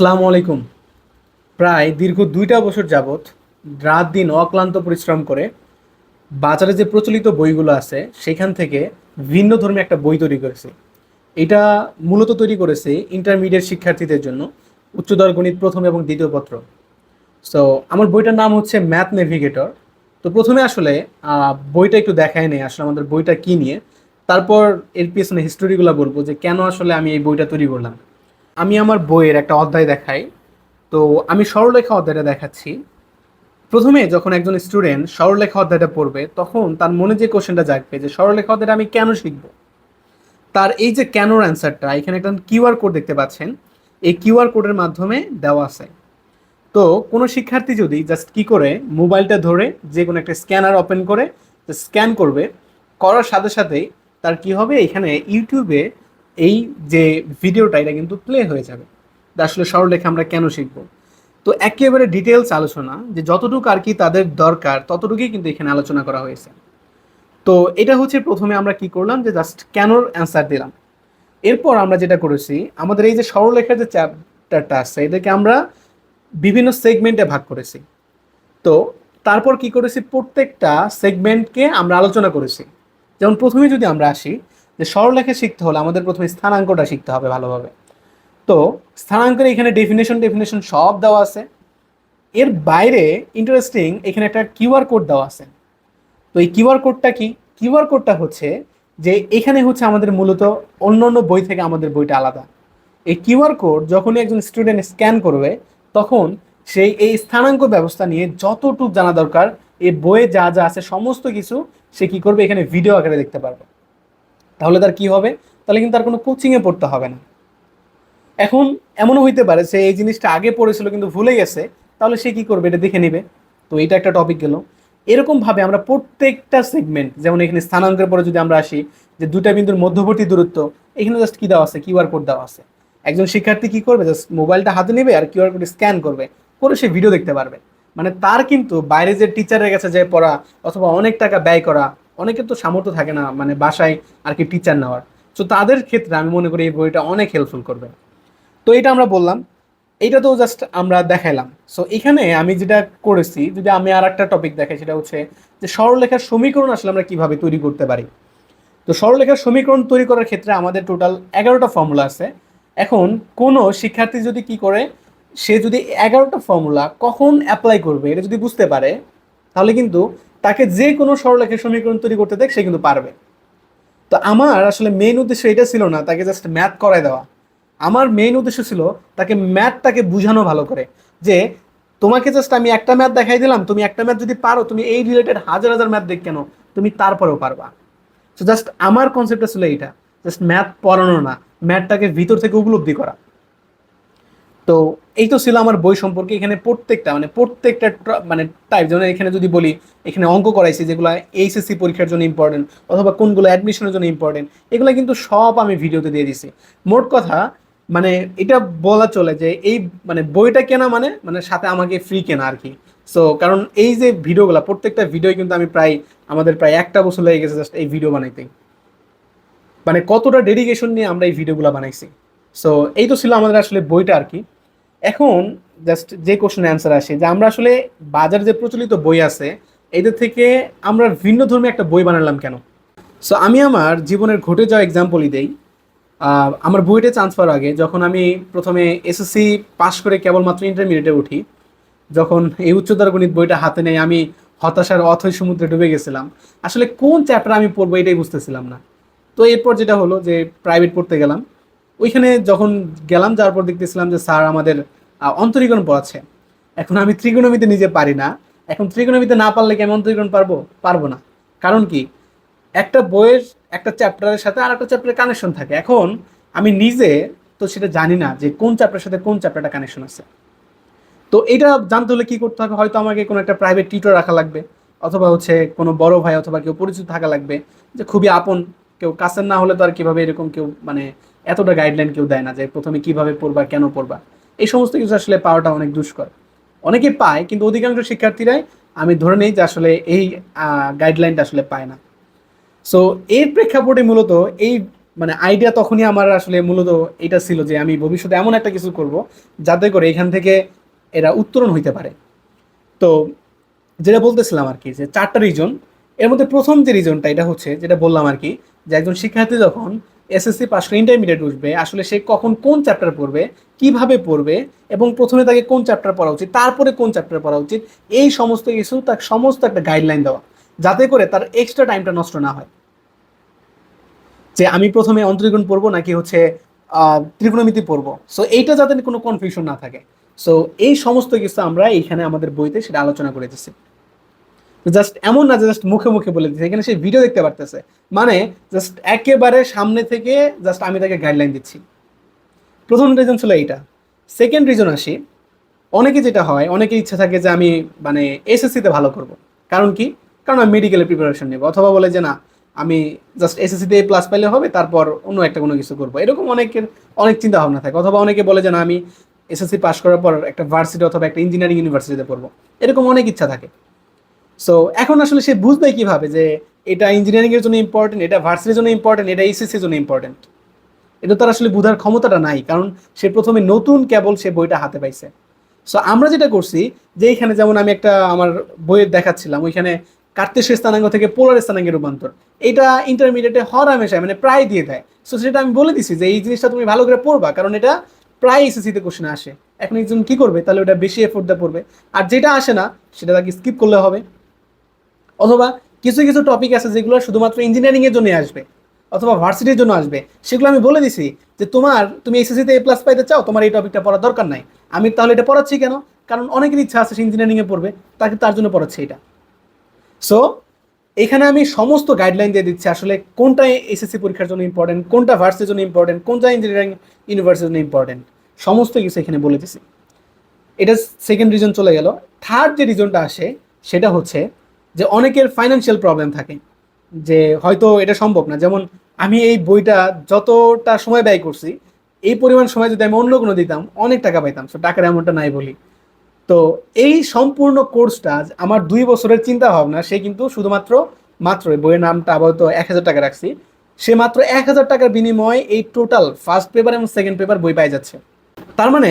আসসালামু আলাইকুম। প্রায় দীর্ঘ দুইটা বছর যাবৎ রাত দিন অক্লান্ত পরিশ্রম করে বাজারে যে প্রচলিত বইগুলো আছে, সেখান থেকে ভিন্ন ধর্মী একটা বই তৈরি করেছে। এটা মূলত তৈরি করেছে ইন্টারমিডিয়েট শিক্ষার্থীদের জন্য উচ্চতর গণিত প্রথম এবং দ্বিতীয় পত্র। সো আমার বইটার নাম হচ্ছে ম্যাথ নেভিগেটর তো প্রথমে আসলে বইটা একটু দেখায় নেই, আসলে আমাদের বইটা কি নিয়ে। তারপর এর পিছনে হিস্টোরিগুলো বলব যে কেন আসলে আমি এই বইটা তৈরি করলাম। আমি আমার বইয়ের একটা অধ্যায় দেখাই। তো আমি সরলরেখা অধ্যায়টা দেখাচ্ছি। প্রথমে যখন একজন স্টুডেন্ট সরলরেখা অধ্যায়টা পড়বে, তখন তার মনে যে কোশ্চেনটা জাগবে যে সরলরেখা অধ্যায়টা আমি কেন শিখব? তার এই যে কেনর অ্যান্সারটা এখানে একটা কিউআর কোড দেখতে পাচ্ছেন। এই কিউআর কোডের মাধ্যমে দেওয়া আছে। তো কোনো শিক্ষার্থী যদি জাস্ট কি করে মোবাইলটা ধরে যে কোনো একটা স্ক্যানার ওপেন করে স্ক্যান করবে, করার সাথে সাথেই তার কি হবে? এখানে ইউটিউবে এই যে ভিডিওটা, এটা কিন্তু প্লে হয়ে যাবে। আসলে সরলরেখা আমরা কেন শিখব? তো একেবারে ডিটেলস আলোচনা, যে যতটুকু আর কি তাদের দরকার, ততটুকুই কিন্তু এখানে আলোচনা করা হয়েছে। তো এটা হচ্ছে প্রথমে আমরা কি করলাম, যে জাস্ট কেনর অ্যান্সার দিলাম। এরপর আমরা যেটা করেছি, আমাদের এই যে সরলরেখার যে চ্যাপ্টারটা আছে এটাকে আমরা বিভিন্ন সেগমেন্টে ভাগ করেছি। তো তারপর কি করেছি, প্রত্যেকটা সেগমেন্টকে আমরা আলোচনা করেছি। যেমন প্রথমে যদি আমরা আসি যে সরলরেখা শিখতে হলে আমাদের প্রথমে স্থানাঙ্কটা শিখতে হবে ভালোভাবে। তো স্থানাঙ্কের এখানে ডেফিনেশন ডেফিনেশন সব দেওয়া আছে। এর বাইরে ইন্টারেস্টিং এখানে একটা কিউআর কোড দেওয়া আছে। তো এই কিউআর কোডটা কি? কিউআর কোডটা হচ্ছে যে এখানে হচ্ছে আমাদের মূলত অন্য অন্য বই থেকে আমাদের বইটা আলাদা। এই কিউআর কোড যখনই একজন স্টুডেন্ট স্ক্যান করবে, তখন সেই এই স্থানাঙ্ক ব্যবস্থা নিয়ে যতটুকু জানা দরকার এই বইয়ে যা যা আছে, সমস্ত কিছু সে কি করবে? এখানে ভিডিও আকারে দেখতে পারবে। তাহলে তার কি হবে? তাহলে কিন্তু তার কোনো কোচিংয়ে পড়তে হবে না। এখন এমনও হইতে পারে, সে এই জিনিসটা আগে পড়েছিল কিন্তু ভুলে গেছে, তাহলে সে কি করবে? এটা দেখে নেবে। তো এটা একটা টপিক গেল। এরকম ভাবে আমরা প্রত্যেকটা সেগমেন্ট যেমন এখানে স্থানাঙ্কের পরে যদি আমরা আসি, যে দুটা বিন্দুর মধ্যবর্তী দূরত্ব, এখানে জাস্ট কি দেওয়া আছে? কিউআর কোড দেওয়া আছে। একজন শিক্ষার্থী কি করবে? জাস্ট মোবাইলটা হাতে নেবে আর কিউআর কোড স্ক্যান করবে, করে সে ভিডিও দেখতে পারবে। মানে তার কিন্তু বাইরে যে টিচারের কাছে যে পড়া, অথবা অনেক টাকা ব্যয় করা অনেকের তো সামর্থ্য থাকে না মানে বাসায় আর কি টিচার নেওয়ার। তো তাদের ক্ষেত্রে আমি মনে করি এই বইটা অনেক হেল্পফুল করবে। তো এটা আমরা বললাম এইটা তো জাস্ট আমরা দেখাইলাম। সো এখানে আমি যেটা করেছি, যদি আমি আর একটা টপিক দেখাই, সেটা হচ্ছে যে সরলরেখার সমীকরণ আসলে আমরা কীভাবে তৈরি করতে পারি। তো সরলরেখার সমীকরণ তৈরি করার ক্ষেত্রে আমাদের টোটাল এগারোটা ফর্মুলা আছে। এখন কোনো শিক্ষার্থী যদি কি করে, সে যদি এগারোটা ফর্মুলা কখন অ্যাপ্লাই করবে, এটা যদি বুঝতে পারে, তাহলে কিন্তু তাকে যে কোনো সরলরেখার সমীকরণ তৈরি করতে দেখ, সে কিন্তু পারবে। তো আমার আসলে মেইন উদ্দেশ্য এটা ছিল না, তাকে জাস্ট ম্যাথ করায় দেওয়া। আমার মেইন উদ্দেশ্য ছিল তাকে ম্যাথটাকে বুঝানো ভালো করে। যে তোমাকে জাস্ট আমি একটা ম্যাথ দেখাই দিলাম, তুমি একটা ম্যাথ যদি পারো, তুমি এই রিলেটেড হাজার হাজার ম্যাথ দেখ কেন? তুমি তারপরেও পারবা। তো জাস্ট আমার কনসেপ্টটা ছিল এইটা জাস্ট ম্যাথ পড়ানো না ম্যাথটাকে ভিতর থেকে উপলব্ধি করা। তো এই তো ছিল আমার বই সম্পর্কে এখানে প্রত্যেকটা মানে প্রত্যেকটা মানে টাইপ যেমন এখানে যদি বলি, এখানে অঙ্ক করাইছি যেগুলো এইচএসসি পরীক্ষার জন্য ইম্পর্টেন্ট অথবা কোনগুলো অ্যাডমিশনের জন্য ইম্পর্টেন্ট এগুলো কিন্তু সব আমি ভিডিওতে দিয়ে দিছি। মোট কথা মানে এটা বলা চলে যে এই মানে বইটা কেনা মানে মানে সাথে আমাকে ফ্রি কেনা আর কি। সো কারণ এই যে ভিডিওগুলো প্রত্যেকটা ভিডিও কিন্তু আমি প্রায়, আমাদের প্রায় একটা বছর লেগে গেছে জাস্ট এই ভিডিও বানাইতে। মানে কতটা ডেডিকেশন নিয়ে আমরা এই ভিডিওগুলো বানাইছি। সো এই তো ছিল আমাদের আসলে বইটা আর কি। এখন জাস্ট যে কোশ্চেন অ্যান্সার আসে, যে আমরা আসলে বাজারে যে প্রচলিত বই আছে, এদের থেকে আমরা ভিন্ন ধর্মী একটা বই বানালাম কেন? সো আমি আমার জীবনের ঘটে যাওয়া এক্সাম্পলই দেই। আমার বইটা চান্স পাওয়ার আগে যখন আমি প্রথমে এসএসসি পাশ করে কেবলমাত্র ইন্টারমিডিয়েটে উঠি, যখন এই উচ্চতর গণিত বইটা হাতে নেই, আমি হতাশার অথই সমুদ্রে ডুবে গেছিলাম। আসলে কোন চ্যাপ্টার আমি পড়ব এটাই বুঝতেছিলাম না। তো এরপর যেটা হলো যে প্রাইভেট পড়তে গেলাম। ওইখানে যখন গেলাম, যাওয়ার পর দেখতেছিলাম যে স্যার আমাদের অন্তরীকরণ পড়াচ্ছে। এখন আমি ত্রিকোণমিতি নিজে পারি না। এখন ত্রিকোণমিতি না পারলে কি আমি অন্তরীকরণ পারব? পারব না। কারণ কি? একটা বইয়ের একটা চ্যাপ্টারের সাথে আর একটা চ্যাপ্টারের কানেকশন থাকে। এখন আমি নিজে তো সেটা জানি না যে কোন চ্যাপ্টারের সাথে কোন চ্যাপ্টারটা কানেকশন আছে। তো এটা জানতে হলে কি করতে হবে? হয়তো আমাকে কোনো একটা প্রাইভেট টিউটর রাখা লাগবে, অথবা হচ্ছে কোনো বড় ভাই অথবা কেউ পরিচিত থাকা লাগবে, যে খুবই আপন, কেউ কাছের না হলে তো আর কীভাবে এরকম কেউ মানে এতটা গাইডলাইন কেউ দেয় না যে প্রথমে কীভাবে পড়বা, কেন পড়বা। এই সমস্ত কিছু আসলে পাওয়াটা অনেক দুষ্কর। অনেকে পায়, কিন্তু অধিকাংশ শিক্ষার্থীরাই আমি ধরে নেই যে আসলে এই গাইডলাইনটা আসলে পায় না। সো এর প্রেক্ষাপটে মূলত এই মানে আইডিয়া তখনই আমার আসলে মূলত এটা ছিল যে আমি ভবিষ্যতে এমন একটা কিছু করব যাতে করে এখান থেকে এরা উত্তরণ হইতে পারে। তো, যেটা বলতেছিলাম আর কি, যে চারটা রিজন এর মধ্যে প্রথম যে রিজনটা এটা হচ্ছে যেটা বললাম আর কি, যে একজন শিক্ষার্থী যখন এসএসসি পাস করে ইন্টারমিডিয়েট উঠবে, আসলে সে কখন কোন চ্যাপ্টার পড়বে, কীভাবে পড়বে এবং প্রথমে তাকে কোন চ্যাপ্টার পড়া উচিত, তারপরে কোন চ্যাপ্টার পড়া উচিত, এই সমস্ত কিছু তার সমস্ত একটা গাইডলাইন দেওয়া, যাতে করে তার এক্সট্রা টাইমটা নষ্ট না হয়। যে আমি প্রথমে অন্তরীকরণ পড়ব নাকি হচ্ছে ত্রিকোণমিতি পড়ব। সো এইটা যাতে কোনো কনফিউশন না থাকে। সো এই সমস্ত কিছু আমরা এইখানে আমাদের বইতে সেটা আলোচনা করে দিচ্ছি জাস্ট এমন না যে জাস্ট মুখে মুখে বলে দিচ্ছে এখানে সে ভিডিও দেখতে পারতেছে। মানে জাস্ট একেবারে সামনে থেকে জাস্ট আমি তাকে গাইডলাইন দিচ্ছি। প্রথম রিজন ছিল এইটা। সেকেন্ড রিজন আসি, অনেকে যেটা হয় অনেকে ইচ্ছা থাকে যে আমি মানে এসএসসিতে ভালো করব। কারণ কি? কারণ আমি মেডিকেলের প্রিপারেশন নেব। অথবা বলে যে না, আমি জাস্ট এসএসসিতে প্লাস পাইলে হবে, তারপর অন্য একটা কোনো কিছু করব। এরকম অনেকের, অনেক চিন্তা ভাবনা থাকে। অথবা অনেকে বলে যে না, আমি এসএসসি পাস করার পর একটা ভার্সিটি অথবা একটা ইঞ্জিনিয়ারিং ইউনিভার্সিটিতে পড়ব। এরকম অনেক ইচ্ছা থাকে। সো এখন আসলে সে বুঝবে কীভাবে যে এটা ইঞ্জিনিয়ারিং এর জন্য ইম্পর্টেন্ট এটা ভার্সিটির জন্য ইম্পর্টেন্ট এটা এইচএসসির জন্য ইম্পর্টেন্ট এটা তার আসলে বোঝার ক্ষমতাটা নাই, কারণ সে প্রথমে নতুন কেবল সে বইটা হাতে পাইছে। সো আমরা যেটা করছি যে এখানে যেমন আমি একটা আমার বইয়ের দেখাচ্ছিলাম, ওইখানে কার্তেশীয় স্থানাঙ্গ থেকে পোলার স্থানাঙ্গের রূপান্তর। এটা ইন্টারমিডিয়েটে হর হামেশায় মানে প্রায় দিয়ে দেয়। সো সেটা আমি বলে দিছি যে এই জিনিসটা তুমি ভালো করে পড়বা, কারণ এটা প্রায় এসএসসিতে কোশ্চেন আসে। এখন একজন কি করবে? তাহলে ওটা বেশি এফোর্ট দিয়ে পড়বে। আর যেটা আসে না, সেটা তাকে স্কিপ করলে হবে। অথবা কিছু কিছু টপিক আছে যেগুলো শুধুমাত্র ইঞ্জিনিয়ারিংয়ের জন্য আসবে, অথবা ভার্সিটির জন্য আসবে। সেগুলো আমি বলে দিছি যে তোমার, তুমি এসএসসিতে এ প্লাস পাইতে চাও, তোমার এই টপিকটা পড়ার দরকার নাই। আমি তাহলে এটা পড়াচ্ছি কেন? কারণ অনেকের ইচ্ছা আছে সে ইঞ্জিনিয়ারিংয়ে পড়বে, তাকে তার জন্য পড়াচ্ছি এটা। সো এখানে আমি সমস্ত গাইডলাইন দিয়ে দিচ্ছি আসলে কোনটা এসএসসি পরীক্ষার জন্য ইম্পর্টেন্ট কোনটা ভার্সিটির জন্য ইম্পর্টেন্ট কোনটা ইঞ্জিনিয়ারিং ইউনিভার্সিটির জন্য ইম্পর্টেন্ট সমস্ত কিছু এখানে বলে দিছি। এটা সেকেন্ড রিজন চলে গেল। থার্ড যে রিজনটা আসে, সেটা হচ্ছে যে অনেকের ফাইন্যান্সিয়াল প্রবলেম থাকে, যে হয়তো এটা সম্ভব না। যেমন আমি এই বইটা যতটা সময় ব্যয় করছি, এই পরিমাণ সময় যদি আমি অন্য কোনো দিতাম, অনেক টাকা পাইতাম। সো টাকার এমনটা নাই বলি। তো এই সম্পূর্ণ কোর্সটা আমার দুই বছরের চিন্তা ভাবনা, সে কিন্তু শুধুমাত্র মাত্র বইয়ের নামটা আপাতত এক হাজার টাকা রাখছি, সে মাত্র এক হাজার টাকার বিনিময়ে এই টোটাল ফার্স্ট পেপার এবং সেকেন্ড পেপার বই পাই যাচ্ছে। তার মানে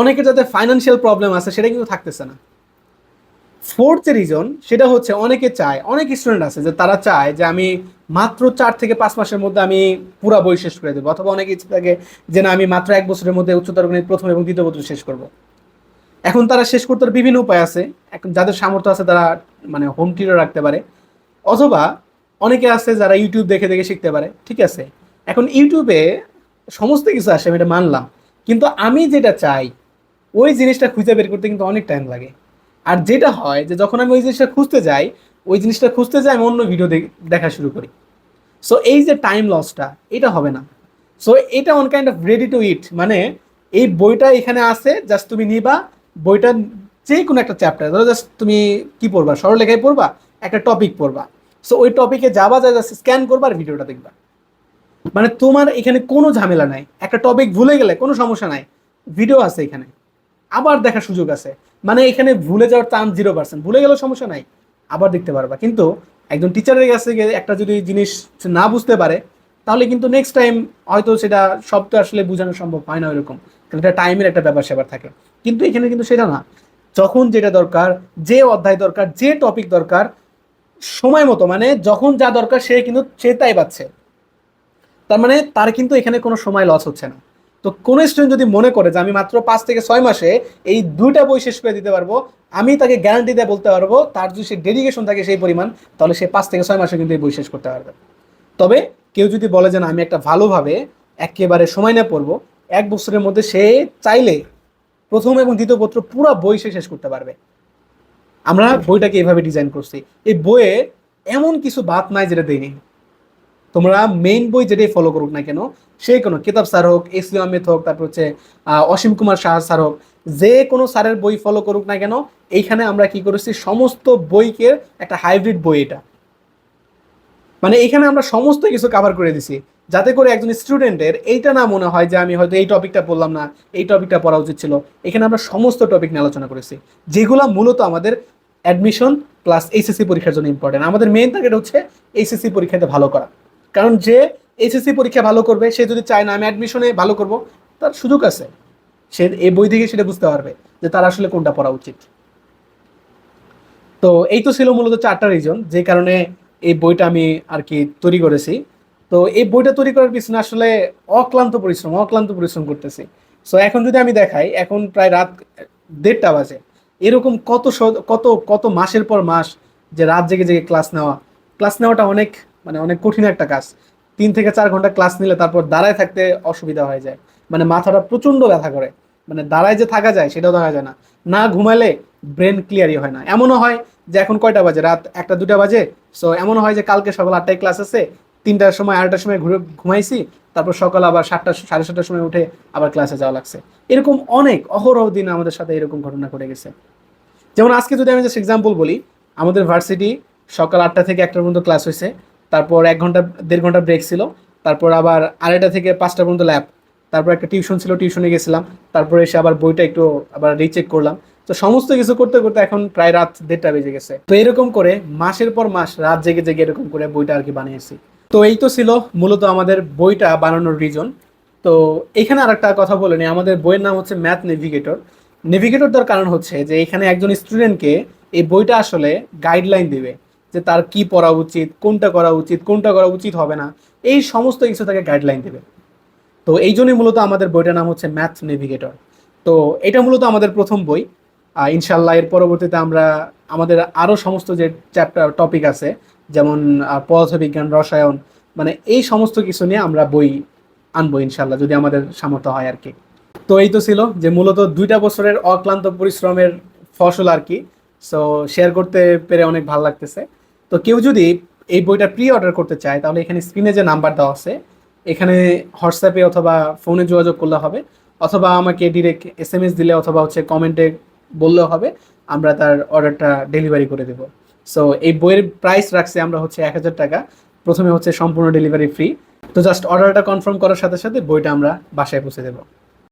অনেকের যাতে ফাইন্যান্সিয়াল প্রবলেম আছে, সেটা কিন্তু থাকতেছে না। ফোর্থ রিজন সেটা হচ্ছে অনেকে চায়, অনেক স্টুডেন্ট আছে যে তারা চায় যে আমি মাত্র চার থেকে পাঁচ মাসের মধ্যে আমি পুরো বই শেষ করে দেবো। অথবা অনেকে ইচ্ছে থাকে যে না, আমি মাত্র এক বছরের মধ্যে উচ্চতর গণিত প্রথম এবং দ্বিতীয় বছর শেষ করব। এখন তারা শেষ করতে বিভিন্ন উপায় আছে। এখন যাদের সামর্থ্য আছে তারা মানে হোম টিউটর রাখতে পারে। অথবা অনেকে আছে যারা ইউটিউব দেখে দেখে শিখতে পারে। ঠিক আছে? এখন ইউটিউবে সমস্ত কিছু আসে, আমি এটা মানলাম। কিন্তু আমি যেটা চাই, ওই জিনিসটা খুঁজে বের করতে কিন্তু অনেক টাইম লাগে। আর যেটা হয় যে যখন আমি ওই জিনিসটা খুঁজতে যাই, ওই জিনিসটা খুঁজতে যাই, আমি অন্য ভিডিও দেখা শুরু করি। সো এই যে টাইম লসটা এটা হবে না। সো এটা on kind of ready to eat মানে এই বইটা এখানে আছে জাস্ট তুমি নিবা, বইটা যে কোনো একটা চ্যাপ্টার ধরো জাস্ট তুমি কি পড়বা সরলেখায় পড়বা, একটা টপিক পড়বা। সো ওই টপিকে যাবা, যা জাস্ট স্ক্যান করবা আর ভিডিওটা দেখবা। মানে তোমার এখানে কোনো ঝামেলা নাই। একটা টপিক ভুলে গেলে কোনো সমস্যা নাই। ভিডিও আছে এখানে। আবার দেখার সুযোগ আছে। মানে এখানে ভুলে যাওয়ার চান্স জিরো পার্সেন্ট ভুলে গেলেও সমস্যা নাই, আবার দেখতে পারবা। কিন্তু একজন টিচারের কাছে গিয়ে একটা যদি জিনিস না বুঝতে পারে, তাহলে কিন্তু নেক্সট টাইম হয়তো সেটা সব তো আসলে বোঝানো সম্ভব হয় না ওইরকম। কারণ এটা টাইমের একটা ব্যাপার স্যাপার থাকে। কিন্তু এখানে কিন্তু সেটা না। যখন যেটা দরকার, যে অধ্যায় দরকার, যে টপিক দরকার, সময় মতো মানে যখন যা দরকার সে কিন্তু, সে তাই পাচ্ছে। তার মানে তার কিন্তু এখানে কোনো সময় লস হচ্ছে না। তো কোনো স্টুডেন্ট যদি মনে করে যে আমি মাত্র পাঁচ থেকে ছয় মাসে এই দুইটা বই শেষ করে দিতে পারব, আমি তাকে গ্যারান্টি দিয়ে বলতে পারব, তার যদি সে ডেডিকেশন থাকে সেই পরিমাণ, তাহলে সে পাঁচ থেকে ছয় মাসে কিন্তু এই বই শেষ করতে পারবে। তবে কেউ যদি বলে যে না, আমি একটা ভালোভাবে একেবারে সময় না পড়ব, এক বছরের মধ্যে সে চাইলে প্রথম এবং দ্বিতীয় পত্র পুরো বই সে শেষ করতে পারবে। আমরা বইটাকে এইভাবে ডিজাইন করছি। এই বইয়ে এমন কিছু বাদ নাই যেটা দেয়নি। তোমরা মেইন বই যেটাই ফলো করুক না কেন, সে কোনো কিতাব স্যার হোক এসলি আহমেদ হোক, তারপর হচ্ছে অসীম কুমার শাহ স্যার হোক, যে কোনো স্যারের বই ফলো করুক না কেন, এইখানে আমরা কি করেছি, সমস্ত বইকে একটা হাইব্রিড বই এটা। মানে এখানে আমরা সমস্ত কিছু কাভার করে দিছি, যাতে করে একজন স্টুডেন্টের এইটা না মনে হয় যে আমি হয়তো এই টপিকটা পড়লাম না, এই টপিকটা পড়া উচিত ছিল। এখানে আমরা সমস্ত টপিক নিয়ে আলোচনা করেছি, যেগুলো মূলত আমাদের অ্যাডমিশন প্লাস এইচএসসি পরীক্ষার জন্য ইম্পর্টেন্ট আমাদের মেইন টার্গেট হচ্ছে এইচএসসি পরীক্ষাতে ভালো করা। কারণ যে এইচএসসি পরীক্ষা ভালো করবে, সে যদি চায় না, আমি অ্যাডমিশনে ভালো করব, তার সুযোগ আছে। সে এই বই থেকে সেটা বুঝতে পারবে যে তার আসলে কোনটা পড়া উচিত। তো এই তো ছিল মূলত চারটা রিজন যে কারণে এই বইটা আমি আর কি তৈরি করেছি। তো এই বইটা তৈরি করার পিছনে আসলে অক্লান্ত পরিশ্রম অক্লান্ত পরিশ্রম করতেছি। সো এখন যদি আমি দেখাই, এখন প্রায় রাত দেড়টা বাজে। এরকম কত কত কত মাসের পর মাস যে রাত জেগে জেগে ক্লাস নেওয়া। ক্লাস নেওয়াটা অনেক মানে অনেক কঠিন একটা কাজ। তিন থেকে চার ঘণ্টা ক্লাস নিলে তারপর দাঁড়ায় থাকতে অসুবিধা হয়ে যায়। মানে মাথাটা প্রচণ্ড ব্যথা করে। মানে দাঁড়ায় যে থাকা যায়, সেটাও দেখা যায় না। না ঘুমালে ব্রেন ক্লিয়ারই হয় না। এমনও হয় যে এখন কয়টা বাজে? রাত একটা, দুটা বাজে। সো এমনও হয় যে কালকে সকাল আটটায় ক্লাস আছে, তিনটার সময়, আড়াইটার সময় ঘুরে ঘুমাইছি, তারপর সকাল আবার সাতটা, সাড়ে সাতটার সময় উঠে আবার ক্লাসে যাওয়া লাগছে। এরকম অনেক অহরহ দিন আমাদের সাথে এরকম ঘটনা ঘটে গেছে। যেমন আজকে যদি আমি জাস্ট এক্সাম্পল বলি, আমাদের ভার্সিটি সকাল আটটা থেকে একটার পর্যন্ত ক্লাস হয়েছে তারপর এক ঘণ্টা, দেড় ঘণ্টা ব্রেক ছিল। তারপর আবার আড়াইটা থেকে পাঁচটা পর্যন্ত ল্যাব তারপর একটা টিউশন ছিল টিউশনে গেছিলাম। তারপর এসে আবার বইটা একটু আবার রিচেক করলাম। তো সমস্ত কিছু করতে করতে এখন প্রায় রাত দেড়টা বেজে গেছে। তো এরকম করে মাসের পর মাস রাত জেগে জেগে এরকম করে বইটা আর কি বানিয়েছি। তো এই তো ছিল মূলত আমাদের বইটা বানানোর রিজন তো এখানে আর একটা কথা বলে আমাদের বইয়ের নাম হচ্ছে ম্যাথ নেভিগেটর নেভিগেটর দেওয়ার কারণ হচ্ছে যে এখানে একজন স্টুডেন্টকে এই বইটা আসলে গাইডলাইন দিবে। যে তার কি পড়া উচিত, কোনটা করা উচিত, কোনটা করা উচিত হবে না, এই সমস্ত কিছু তাকে গাইডলাইন দেবে। তো এই জন্যই মূলত আমাদের বইটার নাম হচ্ছে ম্যাথ নেভিগেটর তো এটা মূলত আমাদের প্রথম বই। ইনশাল্লাহ এর পরবর্তীতে আমরা আমাদের আরও সমস্ত যে চ্যাপ্টার টপিক আছে, যেমন পদার্থবিজ্ঞান রসায়ন মানে এই সমস্ত কিছু নিয়ে আমরা বই আনব ইনশাল্লাহ যদি আমাদের সামর্থ্য হয় আর কি। তো এই তো ছিল যে মূলত দুইটা বছরের অক্লান্ত পরিশ্রমের ফসল আর কি। সো শেয়ার করতে পেরে অনেক ভালো লাগতেছে। তো কেউ যদি এই বইটা প্রি অর্ডার করতে চায়, তাহলে এখানে স্ক্রিনে যে নাম্বার দেওয়া আছে, এখানে হোয়াটসঅ্যাপে অথবা ফোনে যোগাযোগ করলে হবে, অথবা আমাকে ডিরেক্ট এস এম এস দিলে অথবা হচ্ছে কমেন্টে বললেও হবে, আমরা তার অর্ডারটা ডেলিভারি করে দেবো। সো এই বইয়ের প্রাইস রাখছি আমরা হচ্ছে এক হাজার টাকা, প্রথমে হচ্ছে সম্পূর্ণ ডেলিভারি ফ্রি তো জাস্ট অর্ডারটা কনফার্ম করার সাথে সাথে বইটা আমরা বাসায় পৌঁছে দেবো।